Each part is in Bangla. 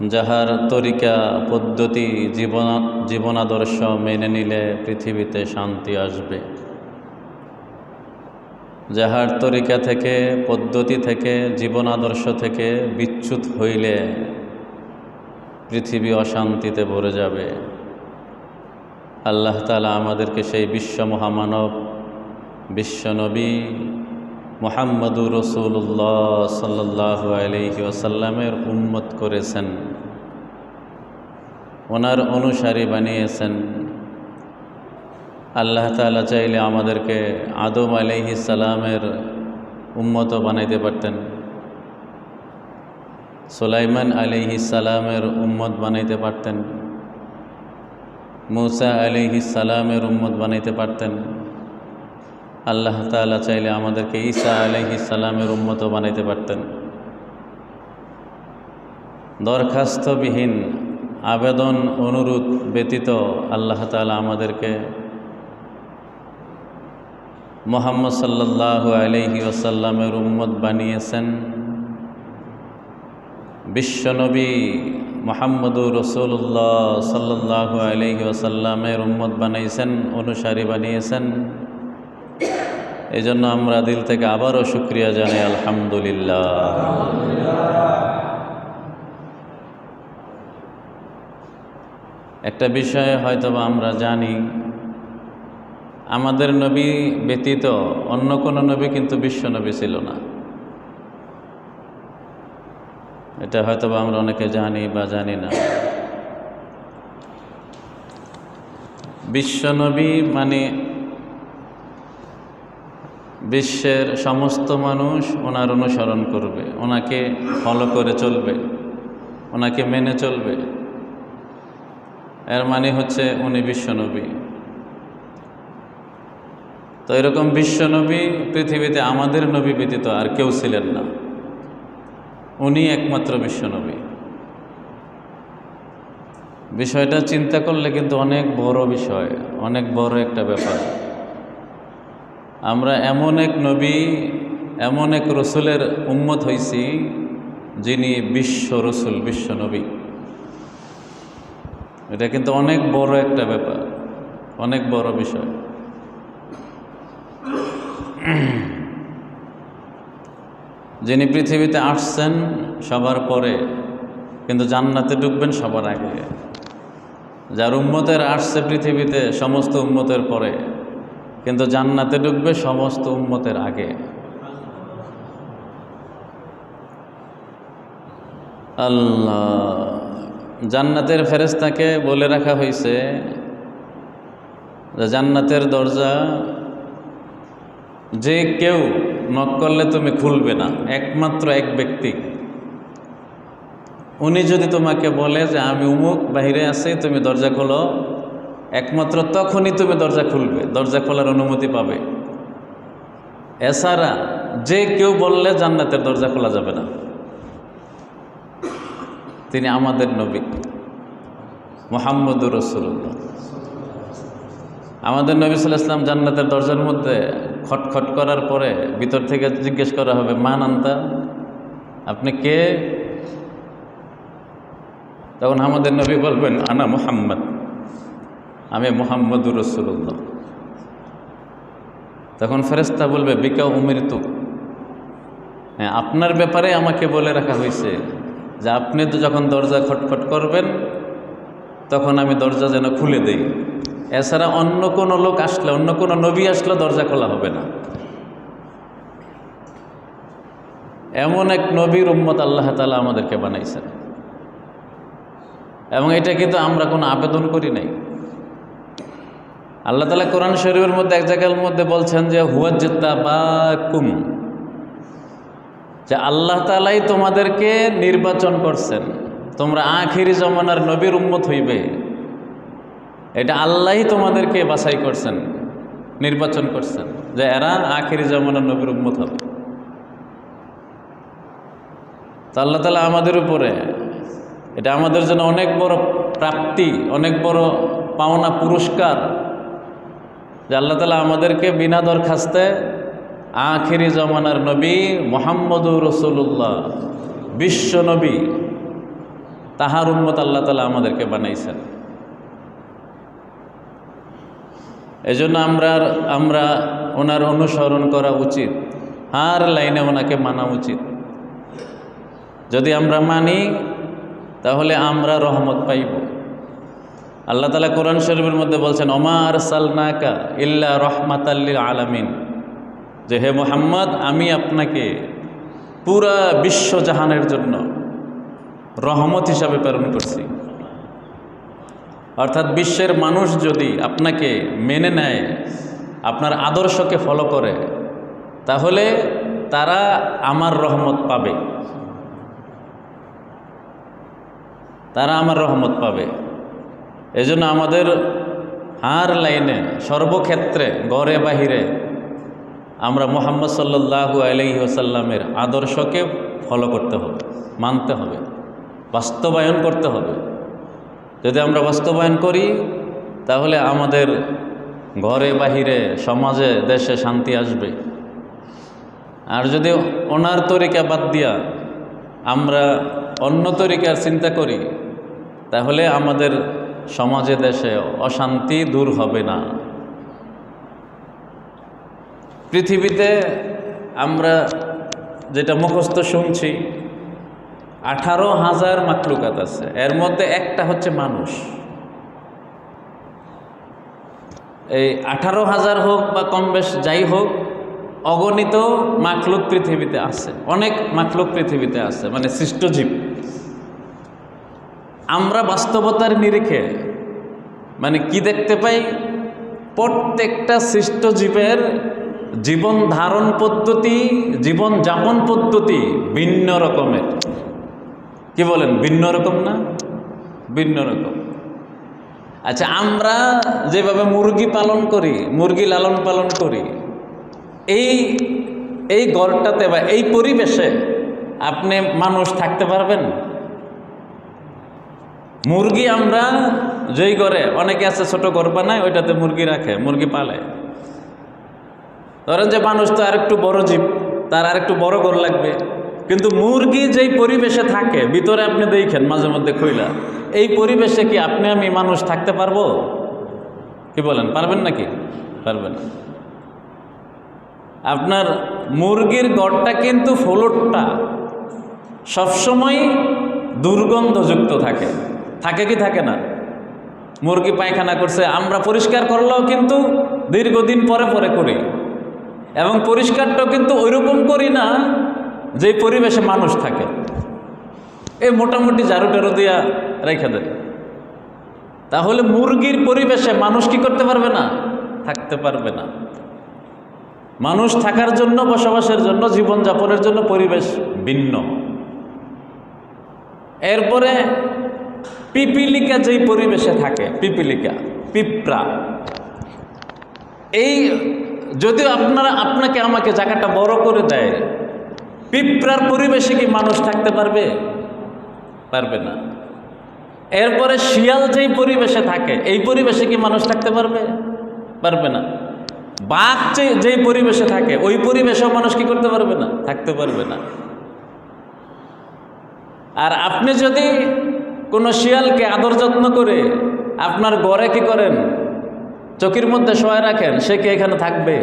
যাহার তরিকা, পদ্ধতি, জীবন, জীবনাদর্শ মেনে নিলে পৃথিবীতে শান্তি আসবে। যাহার তরিকা থেকে, পদ্ধতি থেকে, জীবনাদর্শ থেকে বিচ্যুত হইলে পৃথিবী অশান্তিতে ভরে যাবে। আল্লাহ তালা আমাদেরকে সেই বিশ্ব মহামানব বিশ্বনবী মোহাম্মদুর রসুল্লাহ সাল্লাহ আলহি ওসাল্লামের উন্মত করেছেন। ওনার অনুসারী বানিয়েছেন। আল্লাহ তালা চাইলে আমাদেরকে আদম আলহি সালামের উম্মত বানাইতে পারতেন। সুলাইমান আলিহি সালামের উম্মত বানাইতে পারতেন। মুসা আলিহি সালামের উম্মত বানাইতে পারতেন। আল্লাহ তালা চাইলে আমাদেরকে ঈসা সালামের উম্মত বানাইতে পারতেন। দরখাস্তবিহীন আবেদন অনুরোধ ব্যতীত আল্লাহ তালা আমাদেরকে মোহাম্মদ সাল্লাহ আলহি ওসাল্লামের উম্মত বানিয়েছেন। বিশ্বনবী মোহাম্মদুর রসুল্লাহ সাল্লাহ আলহি ওসাল্লামের উম্মত বানাইছেন, অনুসারী বানিয়েছেন। এই জন্য আমরা দিল থেকে আবারও শুক্রিয়া জানাই, আলহামদুলিল্লাহ। একটা বিষয়ে হয়তোবা আমরা জানি, আমাদের নবী ব্যতীত অন্য কোনো নবী কিন্তু বিশ্ব নবী ছিল না। এটা হয়তোবা আমরা অনেকে জানি বা জানি না। বিশ্বনবী মানে বিশ্বের সমস্ত মানুষ ওনার অনুসরণ করবে, ওনাকে ফলো করে চলবে, ওনাকে মেনে চলবে। এর মানে হচ্ছে উনি বিশ্বনবী। তো এরকম বিশ্বনবী পৃথিবীতে আমাদের নবী ব্যতীত আর কেউ ছিলেন না। উনি একমাত্র বিশ্বনবী। বিষয়টা চিন্তা করলে কিন্তু অনেক বড় বিষয়, অনেক বড় একটা ব্যাপার। আমরা এমন এক নবী, এমন এক রসুলের উম্মত হইছি যিনি বিশ্ব রসুল, বিশ্ব নবী। এটা কিন্তু অনেক বড় একটা ব্যাপার, অনেক বড় বিষয়। যিনি পৃথিবীতে আসছেন সবার পরে, কিন্তু জান্নাতে ঢুকবেন সবার আগে। যার উম্মতের আসছে পৃথিবীতে, সমস্ত উম্মতের পরে। কিন্তু জান্নাতে ঢুকবে সমস্ত উম্মতের আগে। আল্লাহ। জান্নাতের ফেরেস্তাকে বলে রাখা হয়েছে জান্নাতের দরজা যে কেউ নক করলে তুমি খুলবে না, একমাত্র এক ব্যক্তি। উনি যদি তোমাকে বলে যে আমি উমুক, বাহিরে আছি, তুমি দরজা খোলো একমাত্র তখনই তুমি দরজা খুলবে, দরজা খোলার অনুমতি পাবে। এছাড়া যে কেউ বললে জান্নাতের দরজা খোলা যাবে না। তিনি আমাদের নবী, মোহাম্মদুর রসুল্লাহ আমাদের নবী সাল্লাহ ইসলাম জান্নাতের দরজার মধ্যে খটখট করার পরে ভিতর থেকে জিজ্ঞেস করা হবে, মান আন্তা? আপনি কে? তখন আমাদের নবী বলবেন, আনা মোহাম্মদ। আমি মোহাম্মদুর রসুল্লাহ তখন ফেরেস্তা বলবে বিকা উমৃতু হ্যাঁ আপনার ব্যাপারে আমাকে বলে রাখা হয়েছে যে, আপনি তো যখন দরজা খটখট করবেন, তখন আমি দরজা যেন খুলে দেই। এছাড়া অন্য কোনো লোক আসলে, অন্য কোনো নবী আসলে দরজা খোলা হবে না। এমন এক নবীর উম্মত আল্লাহ তালা আমাদেরকে বানাইছেন। এবং এটা কিন্তু আমরা কোনো আবেদন করি নাই। আল্লাহ তালা কোরআন শরীফের মধ্যে এক জায়গার মধ্যে বলছেন যে হুয়াজ্জা বা কুম যে আল্লাহ তালাই তোমাদেরকে নির্বাচন করছেন। তোমরা আখিরি জমানার নবীর উম্মত হইবে। এটা আল্লাহই তোমাদেরকে বাছাই করছেন, নির্বাচন করছেন, যে এরা আখিরি জমানার নবীর উম্মত হবে। তো আল্লাহ তালা আমাদের উপরে, এটা আমাদের জন্য অনেক বড় প্রাপ্তি, অনেক বড় পাওনা পুরস্কার। যে আল্লাহ তালা আমাদেরকে বিনা দরখাস্তে আখেরি জমানার নবী মোহাম্মদুর রসুল্লাহ বিশ্ব নবী, তাহার উন্মত আল্লাহ তালা আমাদেরকে বানাইছেন। এজন্য আমরা আমরা ওনার অনুসরণ করা উচিত, হার লাইনে ওনাকে মানা উচিত। যদি আমরা মানি, তাহলে আমরা রহমত পাইব। আল্লাহ তালা কোরআন শরীফের মধ্যে বলছেন ওমার সালনাকা ইল্লা রহমাতাল্লিল আলামিন। যে হে মোহাম্মদ, আমি আপনাকে পুরা বিশ্বজাহানের জন্য রহমত হিসাবে প্রেরণ করছি। অর্থাৎ বিশ্বের মানুষ যদি আপনাকে মেনে নেয়, আপনার আদর্শকে ফলো করে, তাহলে তারা আমার রহমত পাবে। তারা আমার রহমত পাবে। এজন্য আমাদের হার লাইনে, সর্বক্ষেত্রে, গড়ে বাহিরে আমরা মোহাম্মদ সাল্লাহু আলহি ওসাল্লামের আদর্শকে ফলো করতে হবে, মানতে হবে, বাস্তবায়ন করতে হবে। যদি আমরা বাস্তবায়ন করি, তাহলে আমাদের ঘরে বাহিরে, সমাজে, দেশে শান্তি আসবে। আর যদি ওনার তরিকা বাদ দিয়া আমরা অন্য তরিকার চিন্তা করি, তাহলে আমাদের সমাজে, দেশে অশান্তি দূর হবে না। পৃথিবীতে আমরা যেটা মুখস্থ শুনছি, আঠারো হাজার মাকলুকাত আছে। এর মধ্যে একটা হচ্ছে মানুষ। এই আঠারো হাজার হোক বা কম বেশ যাই হোক, অগণিত মাকলুক পৃথিবীতে আছে। অনেক মাকলুক পৃথিবীতে আছে মানে সৃষ্টজীব আমরা বাস্তবতার নিরিখে মানে কি দেখতে পাই? প্রত্যেকটা সৃষ্ট জীবের জীবন ধারণ পদ্ধতি, জীবন যাপন পদ্ধতি ভিন্ন রকমের। কি বলেন? ভিন্ন রকম না? ভিন্ন রকম। আচ্ছা আমরা যেভাবে মুরগি পালন করি, মুরগি লালন পালন করি, এই এই গড়টাতে বা এই পরিবেশে আপনি মানুষ থাকতে পারবেন? মুরগি আমরা যেই করে, অনেকে আছে ছোট ঘর বানায়, ওইটাতে মুরগি রাখে, মুরগি পালে। ধরেন যে মানুষ তো আরেকটু বড় জীব, তার আরেকটু বড় ঘর লাগবে। কিন্তু মুরগি যেই পরিবেশে থাকে, ভিতরে আপনি দেখেন, মাঝে মধ্যে খইলা এই পরিবেশে কি আপনি আমি মানুষ থাকতে পারব? কি বলেন, পারবেন নাকি? পারবেন আপনার মুরগির গড়টা কিন্তু ফ্লোরটা সবসময় দুর্গন্ধযুক্ত থাকে। থাকে কি থাকে না? মুরগি পায়খানা করছে, আমরা পরিষ্কার করলেও কিন্তু দীর্ঘদিন পরে পরে করি। এবং পরিষ্কারটাও কিন্তু ওইরকম করি না যে পরিবেশে মানুষ থাকে। এই মোটামুটি ঝাড়ু টাড়ু দিয়া রেখে দেয় তাহলে মুরগির পরিবেশে মানুষ কি করতে পারবে না? থাকতে পারবে না। মানুষ থাকার জন্য, বসবাসের জন্য, জীবনযাপনের জন্য পরিবেশ ভিন্ন। এরপরে পিপিলিকা যেই পরিবেশে থাকে, পিপিলিকা, পিঁপড়া। এই যদিও আপনারা, আপনাকে আমাকে জায়গাটা বড় করে দেয়, পিঁপড়ার পরিবেশে কি মানুষ থাকতে পারবে? পারবে না। এরপরে শিয়াল যেই পরিবেশে থাকে, এই পরিবেশে কি মানুষ থাকতে পারবে? পারবে না। বাঘ যে যেই পরিবেশে থাকে, ওই পরিবেশেও মানুষ কি করতে পারবে না? থাকতে পারবে না। আর আপনি যদি কোনো শিয়ালকে আদর যত্ন করে আপনার ঘরে কি করেন? চকির মধ্যে শোয়া রাখেন, সে কি এখানে থাকবে?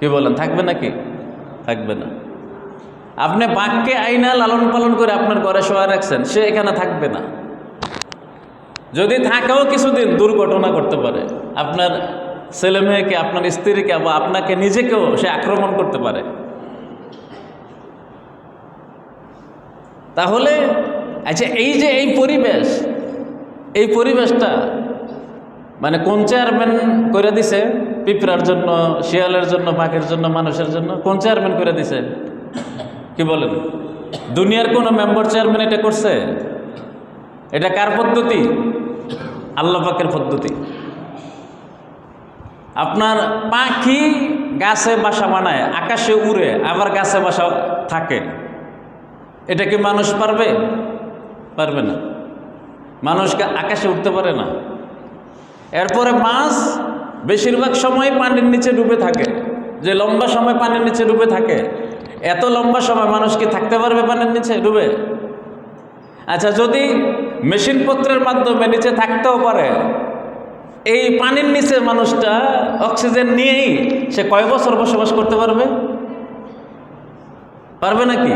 কি বলেন, থাকবে নাকি? থাকবে না। আপনি বাঘকে আইনা লালন পালন করে আপনার ঘরে শোয়া রাখছেন, সে এখানে থাকবে না। যদি থাকেও কিছুদিন, দুর্ঘটনা করতে পারে। আপনার ছেলে মেয়েকে, আপনার স্ত্রীকে বা আপনাকে নিজেকেও সে আক্রমণ করতে পারে। তাহলে আচ্ছা এই যে এই পরিবেশ, এই পরিবেশটা মানে কোন চেয়ারম্যান করে দিছে পিঁপড়ার জন্য, শিয়ালের জন্য, বাঘের জন্য, মানুষের জন্য, কোন চেয়ারম্যান করে দিছে? কি বলেন? দুনিয়ার কোনো মেম্বার চেয়ারম্যান এটা করছে? এটা কার পদ্ধতি? আল্লাহ পাকের পদ্ধতি। আপনার পাখি গাছে বাসা বানায়, আকাশে উড়ে, আবার গাছে বাসা থাকে। এটা কি মানুষ পারবে? পারবে না। মানুষকে আকাশে উঠতে পারে না। এরপরে মাছ বেশিরভাগ সময় পানির নিচে ডুবে থাকে। যে লম্বা সময় পানির নিচে ডুবে থাকে, এত লম্বা সময় মানুষ কি থাকতে পারবে পানির নিচে ডুবে? আচ্ছা যদি মেশিনপত্রের মাধ্যমে নিচে থাকতেও পারে, এই পানির নিচে মানুষটা অক্সিজেন নিয়েই সে কয় বছর বসবাস করতে পারবে? পারবে নাকি?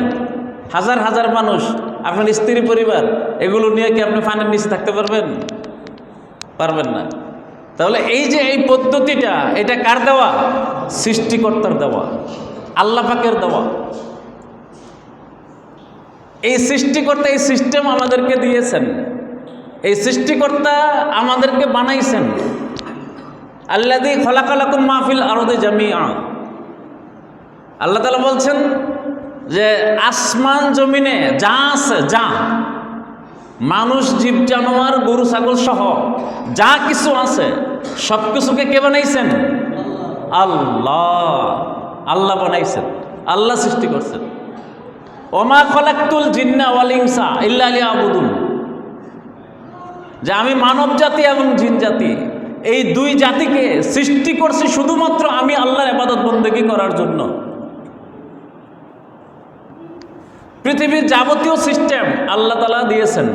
হাজার হাজার মানুষ, আপনার স্ত্রী পরিবার, এগুলো নিয়ে কি আপনি পানির নিচে থাকতে পারবেন? পারবেন না। তাহলে এই যে এই পদ্ধতিটা, এটা কার দেওয়া? সৃষ্টিকর্তার দেওয়া, আল্লাহ পাকের দেওয়া। এই সৃষ্টিকর্তা এই সিস্টেম আমাদেরকে দিয়েছেন। এই সৃষ্টিকর্তা আমাদেরকে বানাইছেন। আল্লাদি খলাকালাকুম মাহফিল আরদে জামিয়া আল্লাহ তালা বলছেন আসমান জমিনে যা আছে, যা। মানুষ, জীব, জানোয়ার, গরু, ছাগল সহ যা কিছু আছে সব কিছুকে কে বানাইছেন? আল্লাহ। আল্লাহ বানাইছেন। আল্লাহ সৃষ্টি করছেন। ওমা খলাক্তুল জিন্না ওয়াল ইনসা ইল্লা আবুদুন যে আমি মানব জাতি এবং জিন জাতি, এই দুই জাতিকে সৃষ্টি করছি শুধুমাত্র আমি আল্লাহর আবাদত বন্দেগী করার জন্য। পৃথিবীর যাবতীয় সিস্টেম আল্লাহ তালা দিয়েছেন।